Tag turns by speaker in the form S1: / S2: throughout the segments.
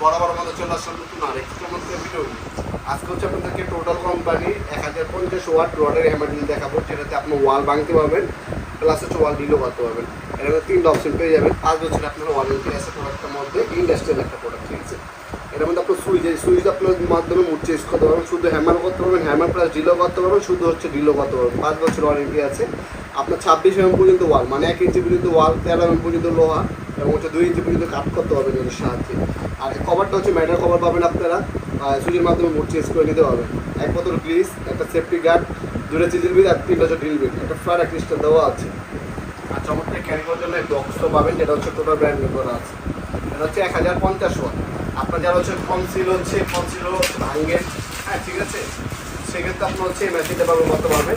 S1: বরাবর চলে আজকে হচ্ছে আপনাদেরকে টোটাল কোম্পানি এক হাজার পঞ্চাশ ওয়াট রডের হ্যামার যেটাতে ওয়াল ভাঙতে প্লাস হচ্ছে ওয়াল করতে অপশন পেয়ে যাবেন। পাঁচ বছর আপনার একটা ঠিক আছে মধ্যে আপনার সুইচ আপনার মাধ্যমে করতে শুধু হ্যামারও করতে পারবেন হ্যামার প্লাস ডিলও করতে পারবেন, শুধু হচ্ছে ডিলও করতে পারবেন। পাঁচ বছর ওয়ারেন্টি আছে। আপনার ছাব্বিশ এম পর্যন্ত ওয়াল মানে এক ইঞ্চি পর্যন্ত ওয়াল তেরো এম পর্যন্ত লোহা। এবং হচ্ছে দুই ইঞ্চি পর্যন্ত কাট করতে পারবেন এর সাহায্যে। আর কভারটা হচ্ছে ম্যাটার কভার পাবেন আপনারা সুইচের মাধ্যমে মুড চেঞ্জ করে নিতে পারবেন এক বোতল গ্রিস একটা সেফটি গার্ড দুটো চিজিল বিল আর তিনটা হচ্ছে ড্রিল বিল একটা ফায়ার ক্রিস্টাল দেওয়া আছে। আর চমৎকার ক্যারি করার জন্য বক্সও পাবেন, যেটা হচ্ছে টোটাল ব্র্যান্ড করা আছে। এটা হচ্ছে এক হাজার পঞ্চাশ ওয়াট। আপনার যারা হচ্ছে কনসিল হচ্ছে কনসিল ভাঙ্গে হ্যাঁ ঠিক আছে? সেক্ষেত্রে আপনার হচ্ছে এই মেশিনটা ব্যবহার করতে পারবেন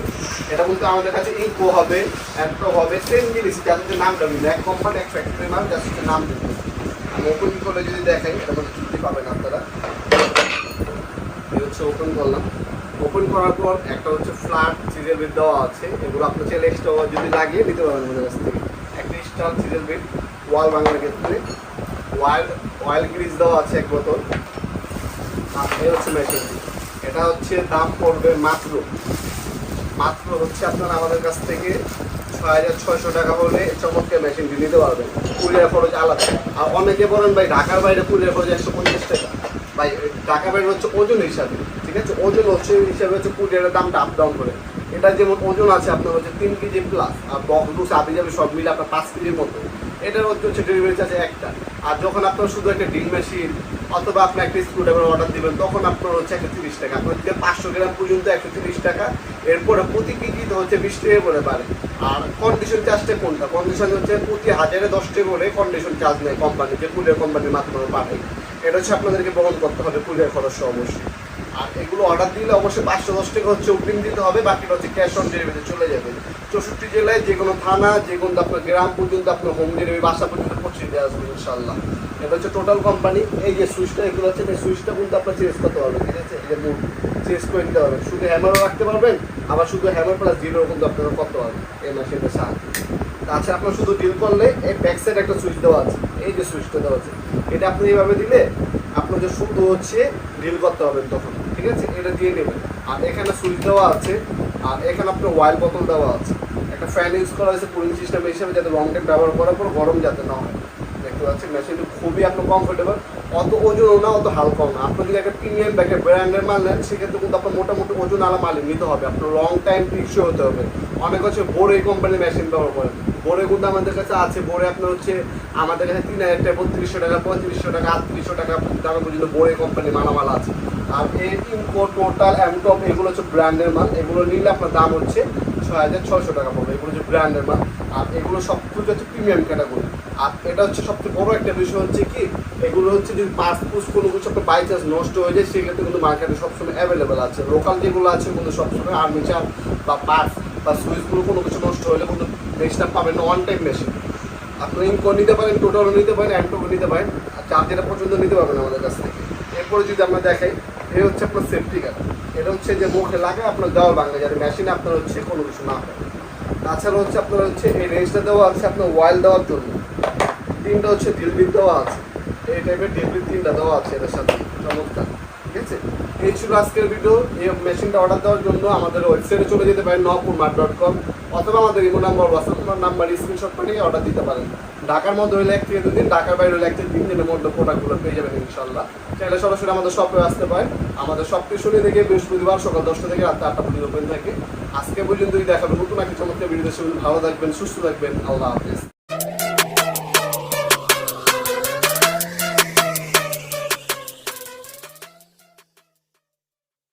S1: এটা কিন্তু আমাদের কাছে ইকো হবে অ্যান্ট্রো হবে সেম জিনিস যাদের নামটা মিলে এক কোম্পানি এক ফ্যাক্টরি মাল, যার সাথে নাম দেবে আমি ওপেন করে যদি দেখাই, এটা মধ্যে চুক্তি পাবেন আপনারা। এই হচ্ছে ওপেন করলাম। ওপেন করার পর একটা হচ্ছে ফ্ল্যাট সিরিয়াল বিল দেওয়া আছে। এগুলো আপনি চাইলে এক্সট্রা যদি লাগিয়ে নিতে পারবেন আমাদের কাছ থেকে। একটা স্টার সিরিয়াল বিল ওয়াল ভাঙার ক্ষেত্রে। ওয়াইল অয়েল গ্রিজ দেওয়া আছে এক বোতল। আর এই হচ্ছে মেশিনটি এটা হচ্ছে দাম পড়বে মাত্র। মাত্র হচ্ছে আপনারা আমাদের কাছ থেকে ছয় হাজার ছয়শো টাকা হলে চমৎকার মেশিনটি নিতে পারবেন। কুরিয়ার খরচ আলাদা। আর অনেকে বলেন, ভাই, ঢাকার বাইরে কুরিয়ার খরচ একশো পঞ্চাশ টাকা। ভাই, ঢাকার বাইরে হচ্ছে ওজন হিসাবে, ঠিক আছে? ওজন হচ্ছে, হিসাবে হচ্ছে কুরিয়ারের দামটা আপ ডাউন করে। এটা যেমন ওজন আছে, আপনার হচ্ছে তিন কেজি প্লাস আর বক্স আবি যাবে সব মিলে আপনার পাঁচ কেজির মতো। এটার হচ্ছে হচ্ছে ডেলিভারি চার্জ একটা। আর যখন আপনার শুধু একটা ডিল মেশিন অথবা আপনি একটা স্ক্রুড্রাইভার অর্ডার দেবেন, তখন আপনার হচ্ছে একশো তিরিশ টাকা। আপনার পাঁচশো গ্রাম পর্যন্ত একশো তিরিশ টাকা। এরপরে প্রতি কেজিতে হচ্ছে বিশ টাকা করে পারে আর কন্ডিশন চার্জটা কোনটা? কন্ডিশন হচ্ছে প্রতি হাজারে দশ টাকা করে কন্ডিশন চার্জ নেয় কোম্পানি যে কুলের কোম্পানির মাধ্যমে পাঠায় এটা হচ্ছে আপনাদেরকে বহন করতে হবে কুলের খরচ অবশ্যই। আর এগুলো অর্ডার দিলে অবশ্যই পাঁচশো, দশ টাকা হচ্ছে অগ্রিম দিতে হবে, বাকিটা হচ্ছে ক্যাশ অন ডেলিভারি চলে যাবে। চৌষট্টি জেলায় যে কোনো থানা, যে কোনো আপনার গ্রাম পর্যন্ত আপনার হোম ডেলিভারি বাসা পর্যন্ত পৌঁছে দেওয়া আসবে ইনশাল্লাহ এটা হচ্ছে টোটাল কোম্পানি এই যে সুইচটা এগুলো হচ্ছে, এই সুইচটা কিন্তু আপনার চেঞ্জ করতে পারবেন ঠিক আছে? এই যে মুড চেঞ্জ করে দিতে পারবেন শুধু হ্যামারও রাখতে পারবেন, আবার শুধু হ্যামার প্লাস জিরো কিন্তু আপনারা করতে পারবেন, এই মেশিনটার সাহায্যে তাছাড়া আপনার শুধু ডিল করলে এই ব্যাক একটা সুইচ দেওয়া আছে, এই যে সুইচটা দেওয়া আছে। এটা আপনি এইভাবে দিলে আপনার যে শুধু হচ্ছে ডিল করতে পারবেন তখন। ঠিক আছে? এটা দিয়ে নেবেন আর এখানে সুইচ দেওয়া আছে, আর এখানে আপনার ওয়াইল বোতল দেওয়া আছে। একটা ফ্যান ইউজ করা হয়েছে কুলিং সিস্টেম হিসেবে যাতে লং টাইম ব্যবহার করার পর গরম যাতে না হয়। দেখতে পাচ্ছেন মেশিনটি খুবই আপনার কমফোর্টেবল অত ওজনও না, অত হালকাও না। আপনি যদি একটা প্রিমিয়াম বা একটা ব্র্যান্ডের মাল নেন, সেক্ষেত্রে কিন্তু আপনার মোটামুটি ওজন আলা মাল নিতে হবে। আপনার লং টাইম টিকসই হতে হবে। অনেক হচ্ছে বোরে কোম্পানির মেশিন ব্যবহার করেন বোরে কিন্তু আমাদের কাছে আছে। বোরে আপনার হচ্ছে আমাদের কাছে তিন হাজার টাকা, বত্রিশশো টাকা, পঁয়ত্রিশশো টাকা, আটত্রিশশো টাকা দামে পর্যন্ত বোরে কোম্পানির মালামাল আছে। আর এই ইনকো টোটাল অ্যামটপ এগুলো হচ্ছে ব্র্যান্ডের মাল। এগুলো নিলে আপনার দাম হচ্ছে ছয় হাজার ছয়শো টাকা পড়বে। এগুলো হচ্ছে ব্র্যান্ডের মাল। আর এগুলো সব কিছু হচ্ছে প্রিমিয়াম ক্যাটাগরি আর এটা হচ্ছে সবচেয়ে বড় একটা বিষয় হচ্ছে কি, এগুলো হচ্ছে যদি পার্স পুস কোনো কিছু আপনার বাই চান্স নষ্ট হয়ে যায়, সেক্ষেত্রে কিন্তু মার্কেটে সবসময় অ্যাভেলেবেল আছে। লোকাল যেগুলো আছে কিন্তু সবসময় আর্মিচার বা পার্স বা সুইচগুলো কোনো কিছু নষ্ট হলে কিন্তু নেক্সট পাবেন না ওয়ান টাইম মেশিন আপনি ইনকো নিতে পারেন টোটালও নিতে পারেন অ্যান্টোকো নিতে পারেন। আর চার্জেটা পর্যন্ত নিতে পারবেন আমাদের কাছ থেকে। এরপরে যদি আমরা দেখাই এই হচ্ছে আপনার সেফটি গার্ড এটা হচ্ছে যে মুখে লাগে, আপনার দেওয়া বাংলা যাতে মেশিনে আপনার হচ্ছে কোনো কিছু না হয়। তাছাড়া হচ্ছে আপনার হচ্ছে এই রেঞ্জটা দেওয়া আছে আপনার ওয়াইল দেওয়ার জন্য। তিনটা হচ্ছে ডিলবিল দেওয়া আছে। এই টাইপের ডিলবিল তিনটা দেওয়া আছে এটার সাথে। চমৎকার। ঠিক আছে? এই ছিল আজকের ভিডিও এই মেশিনটা অর্ডার দেওয়ার জন্য আমাদের ওয়েবসাইটে চলে যেতে পারেন নপুর ডট কম অথবা আমাদের imo number WhatsApp number screenshot পাঠিয়ে অর্ডার দিতে পারেন। ঢাকার মধ্যে হলে এক থেকে দুদিন, ঢাকার বাইরে হলে এক থেকে তিন দিনের মধ্যে প্রোডাক্টগুলো পেয়ে যাবেন ইনশাল্লাহ চাইলে সরাসরি আমাদের শপে আসতে পারেন। আমাদের সবটি শুনে থেকে বৃহস্পতিবার সকাল দশটা থেকে রাত আটটা পর্যন্ত ওপেন থাকে। আজকে পর্যন্তই দেখাবেন নতুন একটা চমৎকার ভিডিও ভালো থাকবেন, সুস্থ থাকবেন। আল্লাহ হাফিজ।